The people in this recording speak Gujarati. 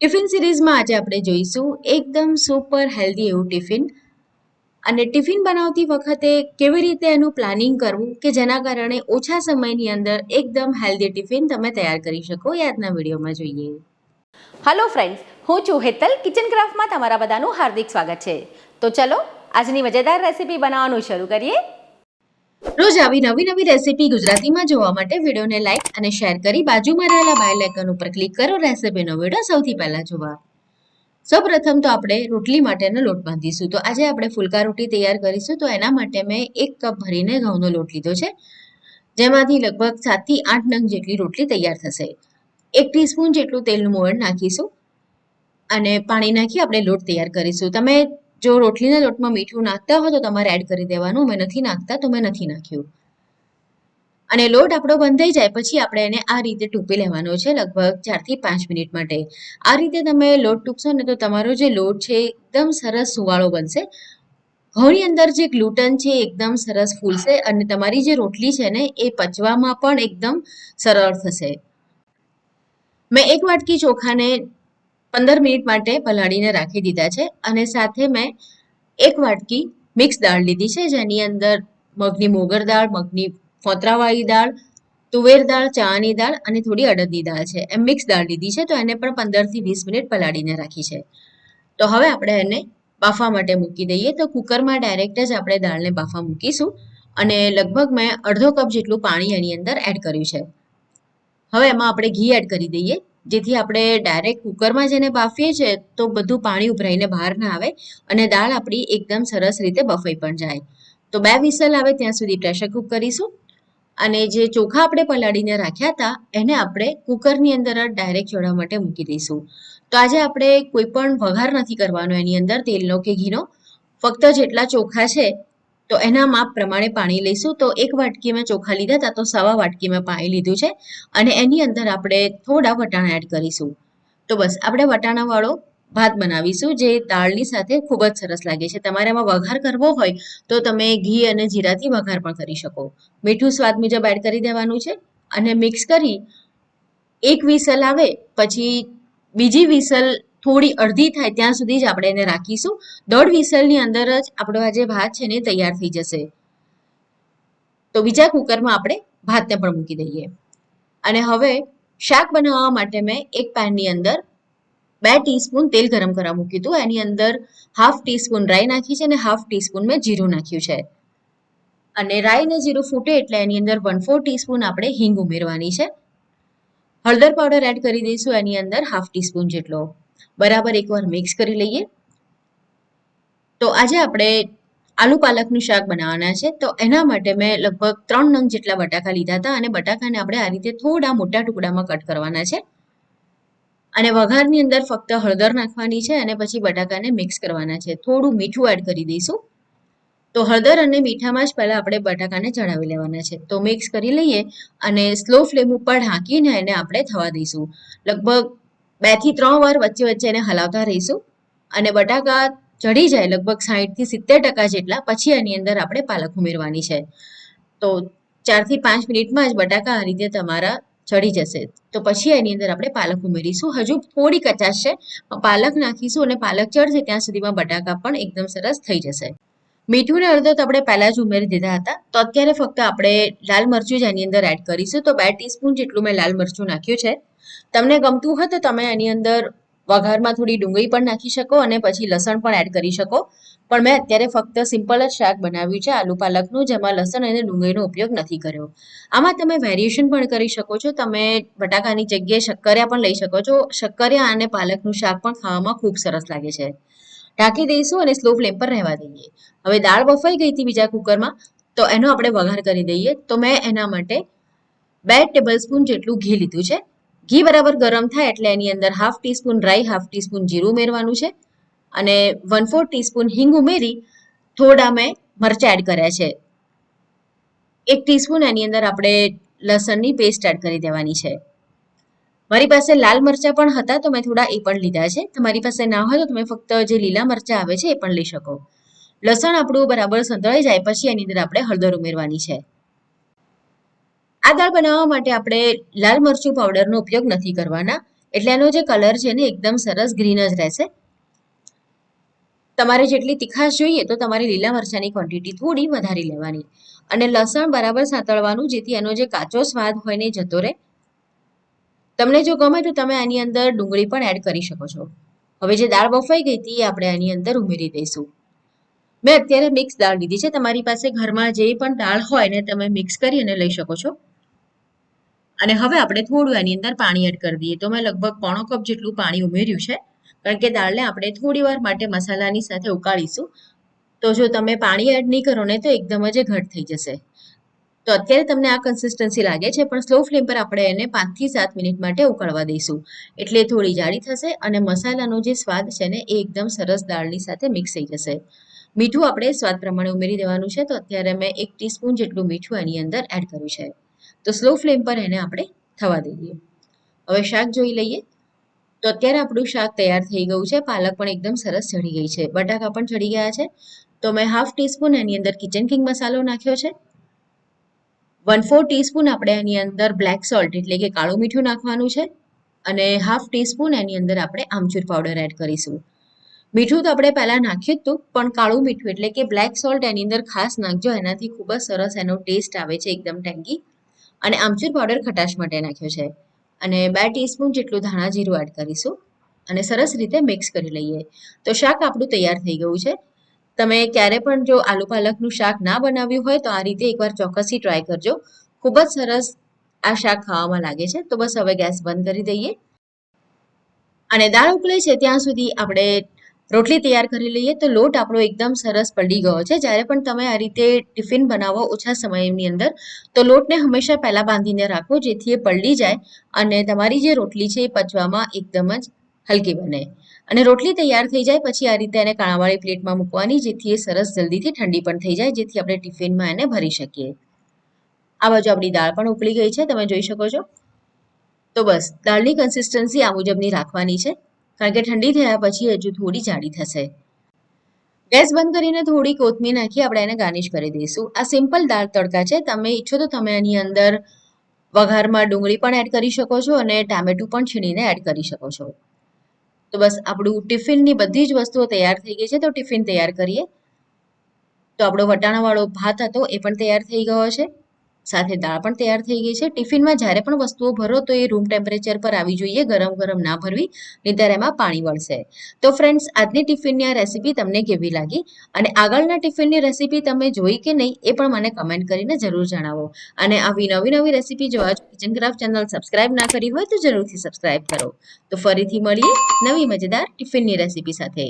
ટિફિન સિરીઝમાં આજે આપણે જોઈશું એકદમ સુપર હેલ્ધી એવું ટિફિન. અને ટિફિન બનાવતી વખતે કેવી રીતે એનું પ્લાનિંગ કરવું કે જેના કારણે ઓછા સમયની અંદર એકદમ હેલ્ધી ટિફિન તમે તૈયાર કરી શકો એ આજના વિડીયોમાં જોઈએ. હલો ફ્રેન્ડ્સ હું છું હેતલ કિચન ક્રાફ્ટમાં તમારા બધાનું હાર્દિક સ્વાગત છે. તો ચલો, આજની મજેદાર રેસીપી બનાવવાનું શરૂ કરીએ. રોજ આવી નવી નવી રેસીપી ગુજરાતીમાં જોવા માટે વિડીયોને લાઈક અને શેર કરી બાજુમાં રહેલા બેલ આઇકન ઉપર ક્લિક કરો રેસીપીનો વીડિયો સૌથી પહેલા જોવા. સૌપ્રથમ તો આપણે રોટલી માટેનો લોટ બાંધીશું. તો આજે આપણે ફુલકા રોટી તૈયાર કરીશું. તો એના માટે મેં એક કપ ભરીને ઘઉંનો લોટ લીધો છે. જેમાંથી લગભગ સાતથી આઠ નંગ જેટલી રોટલી તૈયાર થશે. એક ટીસ્પૂન જેટલું તેલનું મોણ નાખીશું. અને પાણી નાખી આપણે લોટ તૈયાર કરીશું. તમે જો રોટલીના લોટમાં મીઠું નાખતા હોય તો તમારે એડ કરી દેવાનું. મેં નથી નાખતા તો મેં નથી નાખ્યું. અને લોટ આપણો બંધાઈ જાય પછી આપણે એને આ રીતે ટૂંપી લેવાનો છે, લગભગ ચારથી પાંચ મિનિટ માટે. આ રીતે તમે લોટ ટૂંકશો ને તો તમારો જે લોટ છે એકદમ સરસ સુવાળો બનશે. ઘઉંની અંદર જે ગ્લુટન છે એકદમ સરસ ફૂલશે અને તમારી જે રોટલી છે ને એ પચવામાં પણ એકદમ સરળ થશે. મેં એક વાટકી ચોખાને પંદર મિનિટ માટે પલાળીને રાખી દીધા છે અને સાથે મેં એક વાટકી મિક્સ દાળ લીધી છે, જેની અંદર મગની મોગર દાળ, મગની ફોતરાવાળી દાળ, તુવેર દાળ ચાની દાળ અને થોડી અડદની દાળ છે. એમ મિક્સ દાળ લીધી છે, તો એને પણ પંદરથી વીસ મિનિટ પલાળીને રાખી છે. તો હવે આપણે એને બાફવા માટે મૂકી દઈએ. તો કુકરમાં ડાયરેક્ટ જ આપણે દાળને બાફવા મૂકીશું અને લગભગ મેં અડધો કપ જેટલું પાણી એની અંદર એડ કર્યું છે. હવે એમાં આપણે ઘી એડ કરી દઈએ. જેથી આપણે ડાયરેક્ટ કુકરમાં જેને બાફીએ છીએ, તો બધું પાણી ઉભરાઈને બહાર ના આવે અને દાળ આપણી એકદમ સરસ રીતે બફાઈ પણ જાય. તો બે વિસલ આવે ત્યાં સુધી પ્રેશર કુક કરીશું. અને જે ચોખા આપણે પલાળીને રાખ્યા હતા, એને આપણે કુકરની અંદર જ ડાયરેક્ટ ચડવા માટે મૂકી દઈશું. તો આજે આપણે કોઈ પણ વઘાર નથી કરવાનો એની અંદર, તેલનો કે ઘીનો. ફક્ત જેટલા ચોખા છે તો એના માપ પ્રમાણે પાણી લઈશું. તો એક વાટકી મેં ચોખા લીધા હતા તો સવા વાટકી મેં પાણી લીધું છે. અને એની અંદર આપણે થોડા વટાણા એડ કરીશું. તો બસ, આપણે વટાણાવાળો ભાત બનાવીશું, જે દાળની સાથે ખૂબ જ સરસ લાગે છે. તમારે એમાં વઘાર કરવો હોય, તો તમે ઘી અને જીરાથી વઘાર પણ કરી શકો. મીઠું સ્વાદ મુજબ એડ કરી દેવાનું છે. અને મિક્સ કરી, એક વિસલ આવે, પછી બીજી વિસલ થોડી અડધી થાય ત્યાં સુધી જ આપણે એને રાખીશું. દોઢ વિસલની અંદર જ આપણો આ જે ભાત છે ને તૈયાર થઈ જશે. તો બીજા કુકરમાં આપણે ભાતને પણ મૂકી દઈએ. અને હવે શાક બનાવવા માટે મેં એક પેનની અંદર બે ટીસ્પૂન તેલ ગરમ કરવા મૂક્યું હતું. એની અંદર હાફ ટીસ્પૂન રાઈ નાખી છે અને હાફ ટીસ્પૂન મેં જીરું નાખ્યું છે. અને રાઈ ને જીરું ફૂટે એટલે એની અંદર વન ફોર ટીસ્પૂન આપણે હિંગ ઉમેરવાની છે. હળદર પાવડર એડ કરી દઈશું એની અંદર હાફ ટીસ્પૂન જેટલો. બરાબર એકવાર મિક્સ કરી લઈએ. તો આજે આપણે આલુ પાલકનું શાક બનાવવાના છે. તો એના માટે મેં લગભગ ત્રણ નંગ જેટલા બટાકા લીધા હતા અને બટાકાને આપણે આ રીતે થોડા મોટા ટુકડામાં કટ કરવાના છે. અને વઘારની અંદર ફક્ત હળદર નાખવાની છે અને પછી બટાકાને મિક્સ કરવાના છે. થોડું મીઠું એડ કરી દઈશું. તો હળદર અને મીઠામાં જ પહેલાં આપણે બટાકાને ચડાવી લેવાના છે. તો મિક્સ કરી લઈએ અને સ્લો ફ્લેમ ઉપર ઢાંકીને એને આપણે થવા દઈશું. લગભગ બેથી ત્રણ વાર વચ્ચે વચ્ચે એને હલાવતા રહીશું અને બટાકા ચડી જાય લગભગ સાહીઠથી સિત્તેર ટકા જેટલા પછી એની અંદર આપણે પાલક ઉમેરવાની છે. તો ચારથી પાંચ મિનિટમાં જ બટાકા આ રીતે તમારા ચડી જશે. તો પછી એની અંદર આપણે પાલક ઉમેરીશું. હજુ થોડી કચાશ છે પાલક નાખીશું અને પાલક ચડશે ત્યાં સુધીમાં બટાકા પણ એકદમ સરસ થઈ જશે. મીઠું ને અડધો તો આપણે પહેલાં જ ઉમેરી દીધા હતા. તો અત્યારે ફક્ત આપણે લાલ મરચું જ એની અંદર એડ કરીશું. તો બે ટીસ્પૂન જેટલું મેં લાલ મરચું નાખ્યું છે. તમને ગમતું હોય તો તમે એની અંદર વઘારમાં થોડી ડુંગળી પણ નાખી શકો અને પછી લસણ પણ એડ કરી શકો. પણ મેં અત્યારે ફક્ત સિમ્પલ જ શાક બનાવ્યું છે આલુ પાલકનું, જેમાં લસણ અને ડુંગળીનો ઉપયોગ નથી કર્યો. આમાં તમે વેરિએશન પણ કરી શકો છો. તમે બટાકાની જગ્યાએ શક્કરિયા પણ લઈ શકો છો. શક્કરિયા અને પાલકનું શાક પણ ખાવામાં ખૂબ સરસ લાગે છે. ઢાંકી દઈશું અને સ્લો ફ્લેમ પર રહેવા દઈએ. હવે દાળ બફાઈ ગઈ હતી બીજા કુકરમાં તો એનો આપણે વઘાર કરી દઈએ. તો મેં એના માટે બે ટેબલ સ્પૂન જેટલું ઘી લીધું છે. ઘી બરાબર ગરમ થાય એટલે એની અંદર હાફ ટીસ્પૂન રાઈ હાફ ટીસ્પૂન જીરું ઉમેરવાનું છે. અને વન ફોર ટીસ્પૂન હિંગ ઉમેરી થોડા મેં મરચાં એડ કર્યા છે. એક ટીસ્પૂન એની અંદર આપણે લસણની પેસ્ટ એડ કરી દેવાની છે. મારી પાસે લાલ મરચાં પણ હતા તો મેં થોડા એ પણ લીધા છે. તમારી પાસે ના હોય તો તમે ફક્ત જે લીલા મરચાં આવે છે એ પણ લઈ શકો. લસણ આપણું બરાબર સંતળાઈ જાય પછી એની અંદર આપણે હળદર ઉમેરવાની છે. આ દાળ બનાવવા માટે આપણે લાલ મરચું પાવડરનો ઉપયોગ નથી કરવાના. એટલે એનો જે કલર છે ને, એકદમ સરસ ગ્રીન જ રહેશે. તમારે જેટલી તીખાશ જોઈએ તો તમારે લીલા મરચાંની ક્વોન્ટિટી થોડી વધારી લેવાની. અને લસણ બરાબર સાંતળવાનું, જેથી એનો જે કાચો સ્વાદ હોય ને જતો રહે. તમને જો ગમે તો તમે આની અંદર ડુંગળી પણ એડ કરી શકો છો. હવે જે દાળ બફાઈ ગઈ હતી આપણે આની અંદર ઉમેરી દઈશું. મેં અત્યારે મિક્સ દાળ લીધી છે. તમારી પાસે ઘરમાં જે પણ દાળ હોય ને, તમે મિક્સ કરી અને લઈ શકો છો. અને હવે આપણે થોડું એની અંદર પાણી એડ કરી દઈએ. તો મેં લગભગ પોણો કપ જેટલું પાણી ઉમેર્યું છે. કારણ કે દાળને આપણે થોડી વાર માટે મસાલાની સાથે ઉકાળીશું. તો જો તમે પાણી એડ નહીં કરો ને તો એકદમ જ ઘટ થઈ જશે. તો અત્યારે તમને આ કન્સિસ્ટન્સી લાગે છે, પણ સ્લો ફ્લેમ પર આપણે એને પાંચથી સાત મિનિટ માટે ઉકળવા દઈશું. એટલે થોડી જાડી થશે અને મસાલાનો જે સ્વાદ છે ને એ એકદમ સરસ દાળની સાથે મિક્સ થઈ જશે. મીઠું આપણે સ્વાદ પ્રમાણે ઉમેરી દેવાનું છે. તો અત્યારે મેં એક ટીસ્પૂન જેટલું મીઠું એની અંદર એડ કર્યું છે. તો સ્લો ફ્લેમ પર એને આપણે થવા દઈએ. હવે શાક જોઈ લઈએ. તો અત્યારે આપણું શાક તૈયાર થઈ ગયું છે. પાલક પણ એકદમ સરસ ચડી ગઈ છે. બટાકા પણ ચડી ગયા છે. તો મેં હાફ ટીસ્પૂન એની અંદર કિચન કિંગ મસાલો નાખ્યો છે. વન ફોર ટીસ્પૂન આપણે એની અંદર બ્લેક સોલ્ટ એટલે કે કાળું મીઠું નાખવાનું છે. અને હાફ ટીસ્પૂન એની અંદર આપણે આમચૂર પાવડર એડ કરીશું. મીઠું તો આપણે પહેલાં નાખ્યું જ હતું પણ કાળું મીઠું એટલે કે બ્લેક સોલ્ટ એની અંદર ખાસ નાખજો. એનાથી ખૂબ જ સરસ એનો ટેસ્ટ આવે છે. એકદમ ટેંગી અને આમચૂર પાવડર ખટાશ માટે નાખ્યો છે. અને બે ટીસ્પૂન જેટલું ધાણા જીરું એડ કરીશું. અને સરસ રીતે મિક્સ કરી લઈએ. તો શાક આપણું તૈયાર થઈ ગયું છે. તમે ક્યારે પણ જો આલુ પાલકનું શાક ના બનાવ્યું હોય તો આ રીતે એકવાર ચોક્કસથી ટ્રાય કરજો. ખૂબ જ સરસ આ શાક ખાવામાં લાગે છે. તો બસ હવે ગેસ બંધ કરી દઈએ. અને દાળ ઉકળે છે ત્યાં સુધી આપણે રોટલી તૈયાર કરી લઈએ તો લોટ આપણો એકદમ સરસ પડી ગયો છે. જ્યારે પણ તમે આ રીતે ટિફિન બનાવો ઓછા સમયની અંદર, તો લોટને હંમેશા પહેલાં બાંધીને રાખો, જેથી એ પલળી જાય અને તમારી જે રોટલી છે એ પચવામાં એકદમ જ હલકી બને. અને રોટલી તૈયાર થઈ જાય પછી આ રીતે એને કાણાવાળી પ્લેટમાં મૂકવાની, જેથી એ સરસ જલ્દીથી ઠંડી પણ થઈ જાય, જેથી આપણે ટિફિનમાં એને ભરી શકીએ. આ બાજુ આપણી દાળ પણ ઉકળી ગઈ છે, તમે જોઈ શકો છો. તો બસ, દાળની કન્સિસ્ટન્સી આ મુજબની રાખવાની છે. કારણ કે ઠંડી થયા પછી હજુ થોડી જાડી થશે. ગેસ બંધ કરીને થોડી કોથમીર નાખી આપણે એને ગાર્નિશ કરી દઈશું. આ સિમ્પલ દાળ તડકા છે. તમે ઈચ્છો તો તમે એની અંદર વઘારમાં ડુંગળી પણ એડ કરી શકો છો અને ટામેટું પણ છીણીને એડ કરી શકો છો. તો બસ આપણું ટિફિનની બધી જ વસ્તુઓ તૈયાર થઈ ગઈ છે. તો ટિફિન તૈયાર કરીએ. તો આપણો વટાણાવાળો ભાત હતો એ પણ તૈયાર થઈ ગયો છે. સાથે દાળ પણ તૈયાર થઈ ગઈ છે. ટિફિનમાં જ્યારે પણ વસ્તુઓ ભરો તો એ રૂમ ટેમ્પરેચર પર આવી જોઈએ, ગરમ ગરમ ના ભરવી નહીંતર એમાં પાણી વળશે. તો ફ્રેન્ડ્સ આજની ટિફિનની આ રેસીપી તમને કેવી લાગી? અને આગળના ટિફિનની રેસીપી તમે જોઈ કે નહીં, એ પણ મને કમેન્ટ કરીને જરૂર જણાવો. અને આવી નવી નવી રેસીપી જોવા કિચન ક્રાફ્ટ ચેનલ સબસ્ક્રાઇબ ના કરી હોય તો જરૂરથી સબસ્ક્રાઇબ કરો. તો ફરીથી મળીએ નવી મજેદાર ટિફિનની રેસીપી સાથે.